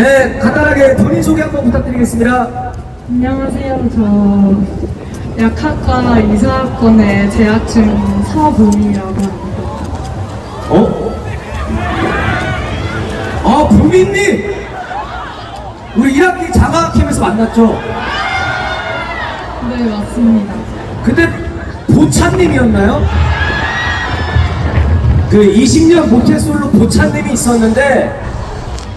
네, 간단하게 본인 소개 한번 부탁드리겠습니다. 안녕하세요. 저 약학과 이사학번에 재학 중인 서봄이라고 합니다. 어? 아, 부민님! 우리 1학기 장학팀에서 만났죠? 네, 맞습니다. 그때 보찬님이었나요? 그 20년 모태솔로 보찬님이 있었는데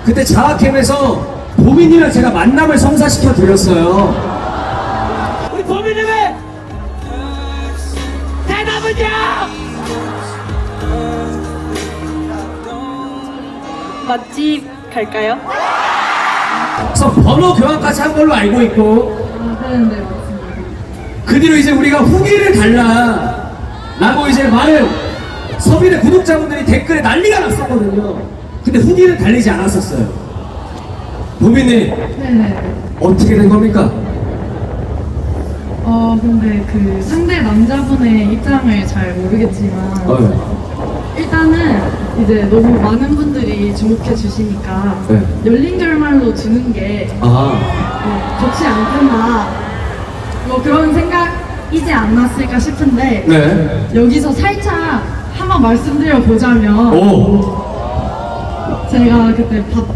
그때 장학캠에서 보민이랑 제가 만남을 성사시켜 드렸어요. 우리 보민님의 대답은요! 맛집 갈까요? 그래서 번호 교환까지 한 걸로 알고 있고. 그 뒤로 이제 우리가 후기를 달라 라고 이제 많은 서민의 구독자분들이 댓글에 난리가 났었거든요. 근데 후기는 달리지 않았었어요. 보민님 네, 네. 어떻게 된 겁니까? 어, 근데 그 상대 남자분의 입장을 잘 모르겠지만 어, 일단은 이제 너무 많은 분들이 주목해 주시니까 네. 열린 결말로 주는 게 아, 어, 좋지 않겠나 뭐 그런 생각이지 않았을까 싶은데 네. 여기서 살짝 한번 말씀드려 보자면 오, 제가 그때 밥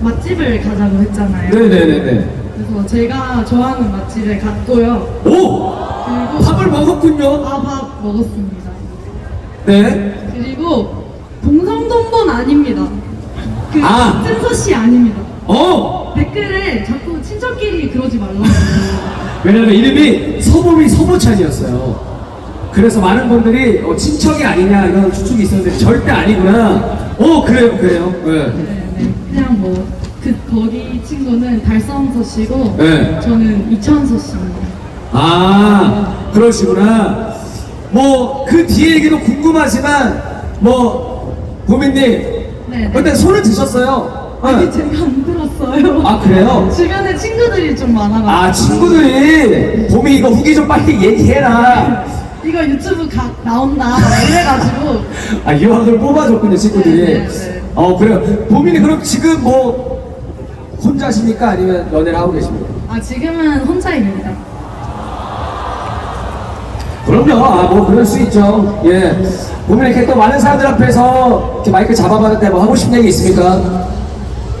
맛집을 가자고 했잖아요. 네네네네. 그래서 제가 좋아하는 맛집에 갔고요. 오, 그리고 밥을 먹었군요. 아, 밥 먹었습니다. 네. 그리고 동성동본 아닙니다. 그 아. 뜬서 씨 아닙니다. 어, 댓글에 자꾸 친척끼리 그러지 말라고. 왜냐면 이름이 서범이 서보찬이었어요. 그래서 많은 분들이 어, 친척이 아니냐 이런 추측이 있었는데 절대 아니구나. 오, 그래요, 그래요. 네. 네, 네. 그냥 뭐 그 거기 친구는 달성서 씨고 네. 저는 이천서 씨입니다. 아, 그러시구나. 뭐, 그 뒤에 얘기도 궁금하지만, 뭐, 고민님. 네. 근데 손을 드셨어요. 아니 네. 제가 안 들었어요. 아, 그래요? 주변에 친구들이 좀 많아가지고. 아, 친구들이, 봄이 이거 후기 좀 빨리 얘기해라. 이거 유튜브 가, 나온다 이래가지고 아, 유학을 뽑아줬군요, 친구들이. 네, 네, 네. 어, 그래요. 봄이는 그럼 지금 뭐, 혼자십니까? 아니면 연애를 하고 계십니까? 아 지금은 혼자입니다. 그럼요. 아, 뭐, 그럴 수 있죠. 예. 보면 이렇게 또 많은 사람들 앞에서 이렇게 마이크 잡아봤을 때뭐 하고 싶은 얘기 있습니까?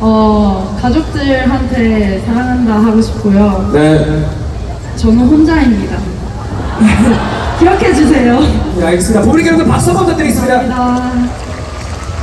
어 가족들한테 사랑한다 하고 싶고요. 네. 저는 혼자입니다. 기억해 주세요. 네, 알겠습니다. 보리 여러분 박수 한번 부탁드리겠습니다. 감사합니다.